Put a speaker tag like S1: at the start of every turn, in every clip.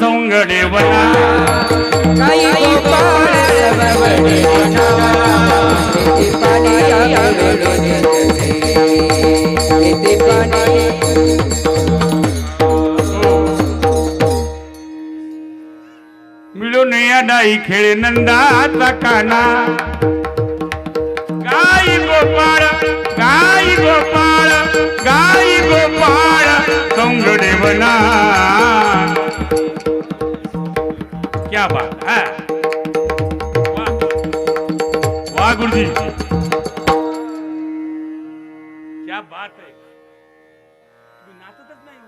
S1: सौंगडे वना
S2: काही गोपाळ सबवडे पाणी पाणी
S1: मिळून या डाई खेळे नंदाचा काना. गाई गोपाळ गाई गोपाळ गाई गोपाळ सौंगडे वना क्या बात है? वाह वाह गुरुजी। क्या बात है। तुम्ही नाचतच नाही हो.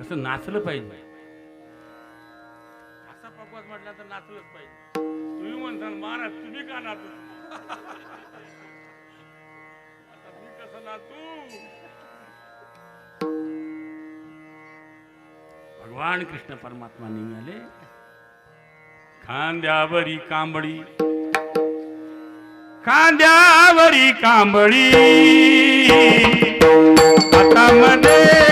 S1: कसं नाचलं पाहिजे? असा पप्पाच म्हटला तर नाचलंच पाहिजे. तुम्ही म्हणता महाराज तुम्ही का नाचत आता मी कसं नाचू? भगवान कृष्ण परमात्मा निघाले खांद्यावरी कांबळी खांद्यावरी कांबळी आता मध्ये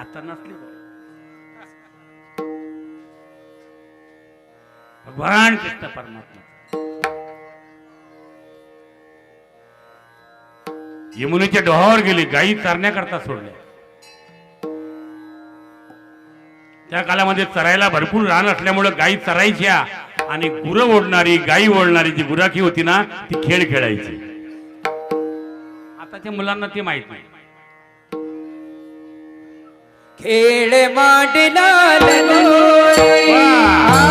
S1: आता नसली भगवान कृष्ण परमात्मा. यमुनेच्या डोहावर गेली गायी चरण्याकरता सोडल्या. त्या काळामध्ये चरायला भरपूर रान असल्यामुळे गायी चरायच्या आणि गुरं ओढणारी गायी ओढणारी जी गुराखी होती ना ती खेळ खेळायची. आताच्या मुलांना ते माहीत नाही.
S2: ખેડ માંડલા લોરે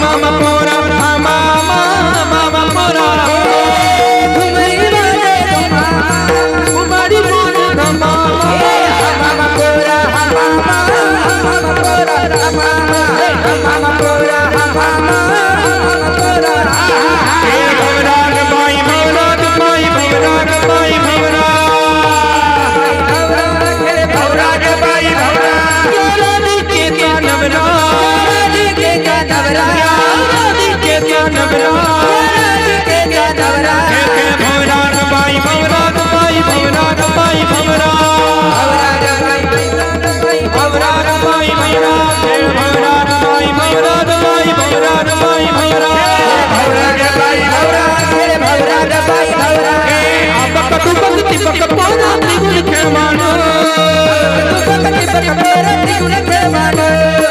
S2: हा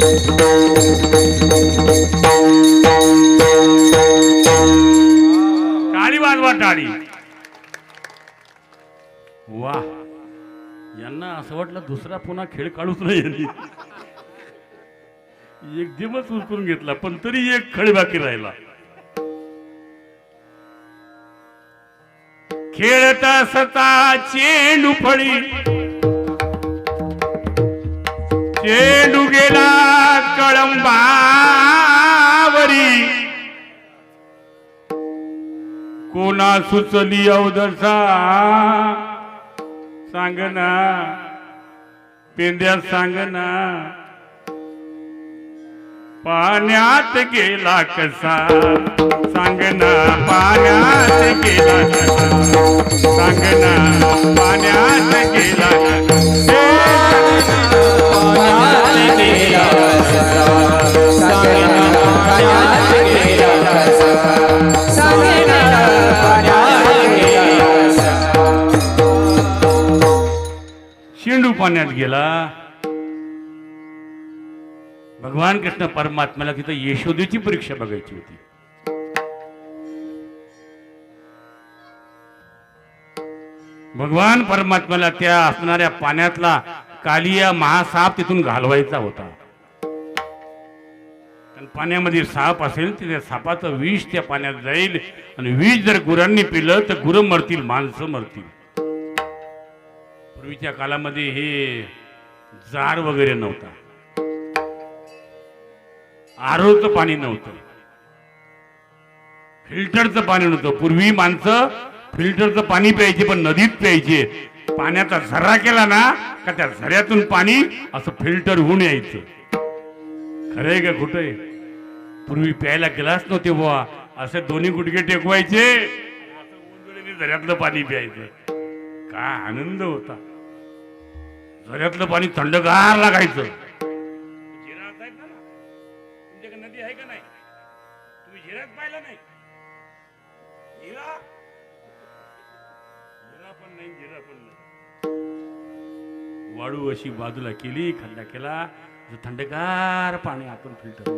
S1: टाळी वाजवा टाळी. वा. यांना असं वाटलं दुसरा पुन्हा खेळ काढूच नाही यांनी. दिवस उचलून घेतला पण तरी एक खळी बाकी राहिला. खेळत असता चेंडू फळी. चेंडू गेला कोणा सुचली अवदसा? सांग ना. पेंद्या सांग ना. पाण्यात गेला कसा? सांग ना पाण्यात गेला कसा? सांग ना पाण्यात गेला कसा?
S2: पाण्यात गेला कसा? सांगेना पाण्यात गेला कसा? पाण्यात गेला.
S1: भगवान कृष्ण परमात्म्याला तिथं यशोदेची परीक्षा बघायची होती. भगवान परमात्म्याला त्या असणाऱ्या पाण्यातला कालिया महासाप तिथून घालवायचा होता. पाण्यामध्ये साप असेल तर त्या सापाचं विष त्या पाण्यात जाईल. आणि विष जर गुरांनी पिलं तर गुरं मरतील माणसं मरतील. पूर्वीच्या काळामध्ये हे जार वगैरे नव्हता. आरोचं पाणी नव्हतं. फिल्टरचं पाणी नव्हतं. पूर्वी माणसं फिल्टरचं पाणी प्यायचे पण नदीत प्यायचे. पाण्याचा झरा केला ना का त्या झऱ्यातून पाणी असं फिल्टर होऊन यायचं. खरंय का कुठे पूर्वी प्यायला गेलाच नव्हते बुवा. असे दोन्ही गुडघे टेकवायचे. असं झऱ्यातलं पाणी प्यायचं. काय आनंद होता. झऱ्यातलं पाणी थंडगार लागायचं. तुमच्याकडे नदी आहे का नाही? तुम्ही झिरात नाही? पण नाही झिरा पण नाही. वाळू अशी बाजूला केली खड्डा केला जो थंडगार पाणी आपण फिल्टर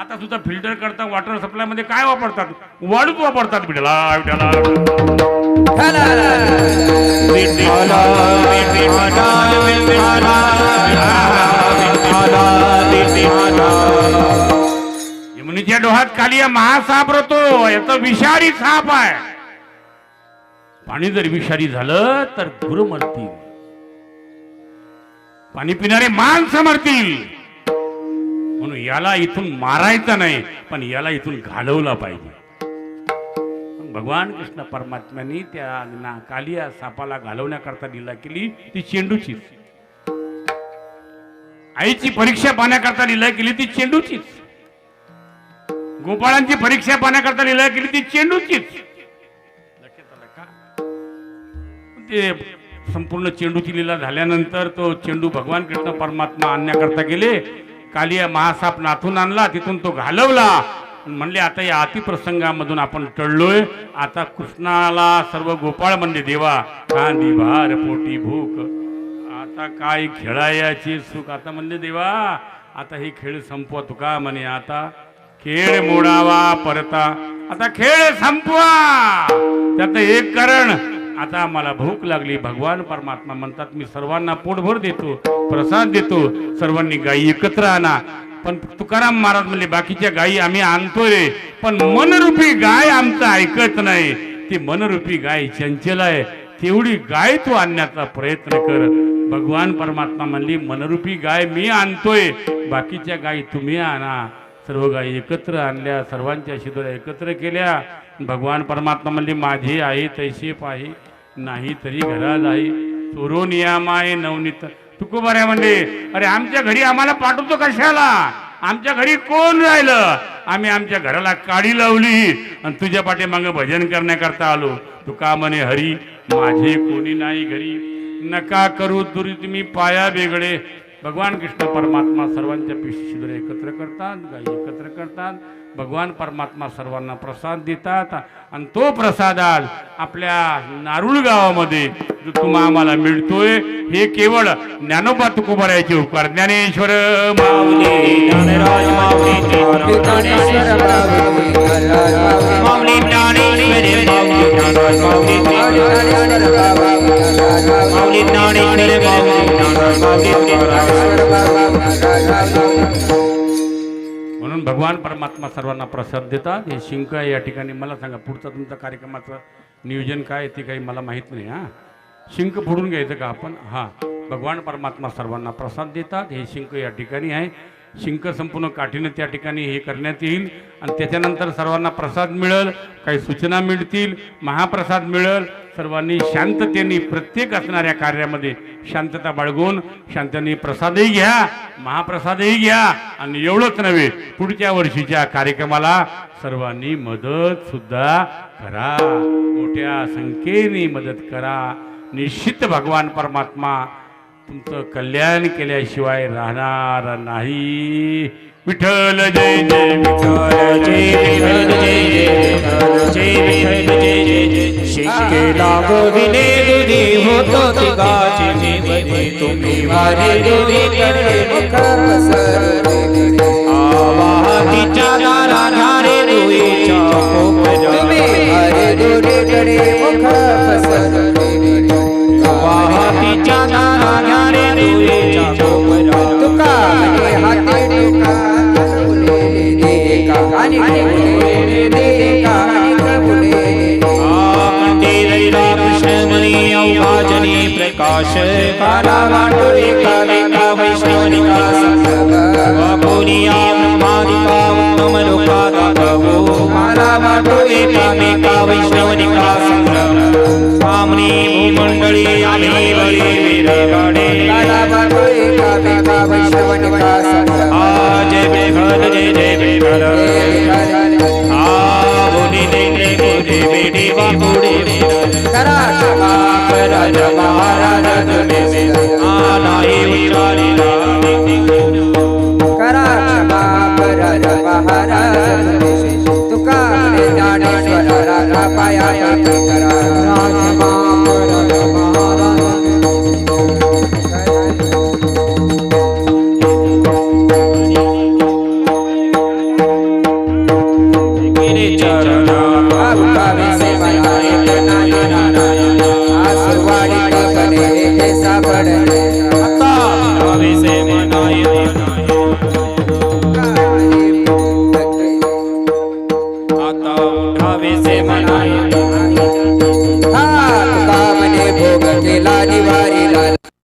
S1: आता सुद्धा फिल्टर करता वॉटर सप्लायमध्ये काय वापरतात? वाळूच वापरतात बिडला बिडला यमुनीच्या डोहात खाली महासाप राहतो याचा विषारी साप आहे. पाणी जर विषारी झालं तर गुरु मरतील. पाणी पिणारे माणसं मरतील. म्हणून याला इथून मारायचं नाही पण याला इथून घालवला पाहिजे. भगवान कृष्ण परमात्म्याने त्या नाकाली या सापाला घालवण्याकरता लीला केली. ती चेंडूचीच. आईची परीक्षा पाहण्याकरता लीला केली ती चेंडूचीच. गोपाळांची परीक्षा पाहण्याकरता लीला केली ती चेंडूचीच. ते संपूर्ण चेंडूची लीला झाल्यानंतर तो चेंडू भगवान कृष्ण परमात्मा आणण्याकरता गेले. कालिया महासाप नाथून आणला तिथून तो घालवला. म्हणले आता या अतिप्रसंगामधून आपण टळलोय. आता कृष्णाला सर्व गोपाळ म्हणले देवा कांदी भार पोटी भूक. आता काय खेळायची सुख? आता म्हणले देवा आता हे खेळ संपवा तुका म्हणे आता खेळ मोडावा परता. आता खेळ संपवा! त्यात एक कारण आता मला भूक लागली. भगवान परमात्मा म्हणतात मी सर्वांना पोटभर देतो प्रसाद देतो. सर्वांनी गायी एकत्र आणा. पण तुकाराम महाराज म्हणले बाकीच्या गायी आम्ही आणतोय रे पण मनरूपी गाय आमचं ऐकत नाही. ती मनरूपी गाय चंचल आहे तेवढी गाय तू आणण्याचा प्रयत्न कर. भगवान परमात्मा म्हणली मनरूपी गाय मी आणतोय बाकीच्या गायी तुम्ही आणा. सर्व गायी एकत्र आणल्या सर्वांच्या शिदोऱ्या एकत्र केल्या. भगवान परमात्मा म्हणली माझे आहे तैसे पाही नाही तरी घरा जाई चोरो नियामाय नवनीत तुकोबाऱ्या म्हणले अरे आमच्या घरी आम्हाला पाठवतो कशाला? आमच्या घरी कोण राहिलं? आम्ही आमच्या घराला काडी लावली आणि तुझ्या पाठीमागं भजन करण्याकरता आलो. तू का म्हणे हरी माझे कोणी नाही घरी. नका करू तुरी तुम्ही पाया वेगळे. भगवान कृष्ण परमात्मा सर्वांच्या पिशिदर एकत्र करतात गाई एकत्र करतात. भगवान परमात्मा सर्वांना प्रसाद देतात आणि तो प्रसाद आज आपल्या नारुळ गावामध्ये जो तुम्हा आम्हाला मिळतोय हे केवळ ज्ञानोबा तुकोबारायचे उपकार. ज्ञानेश्वर माऊली
S3: ज्ञानराज माऊली
S2: ज्ञानेश्वर माऊली, माऊली,
S3: माऊली.
S1: म्हणून भगवान परमात्मा सर्वांना प्रसाद देतात. हे शिंक आहे या ठिकाणी मला सांगा पुढचा तुमचा कार्यक्रमाचं नियोजन काय आहे ते काही मला माहीत नाही हां? शिंक फोडून घ्यायचं का आपण? हां. भगवान परमात्मा सर्वांना प्रसाद देतात. हे शिंक या ठिकाणी आहे. शिंक संपूर्ण काठीनं त्या ठिकाणी हे करण्यात येईल. आणि त्याच्यानंतर सर्वांना प्रसाद मिळेल काही सूचना मिळतील महाप्रसाद मिळेल. सर्वांनी शांततेने प्रत्येक असणाऱ्या कार्यामध्ये शांतता बाळगून शांततेने प्रसादही घ्या महाप्रसादही घ्या. आणि एवढंच नव्हे पुढच्या वर्षीच्या कार्यक्रमाला सर्वांनी मदत सुद्धा करा. मोठ्या संख्येने मदत करा. निश्चित भगवान परमात्मा तुमचं कल्याण केल्याशिवाय राहणार नाही विठ्ठल जय जय विठ्ठल
S3: जय विठ्ठल जय जय जय विठ्ठल जय जय जय शिंके लागविले दुधी होतो तिघाचे जीवने तुम्ही वारे दुधी कर काश काला वाटुरी कालिका वैष्णवनिका वापुनिया ब्रह्मादिका उत्तम लोकादा प्रभो काला कालिका आम्ही बळी काला कालिका आज जय जय आ देवी देवी बापू। Jala Jala Jala Jala Jala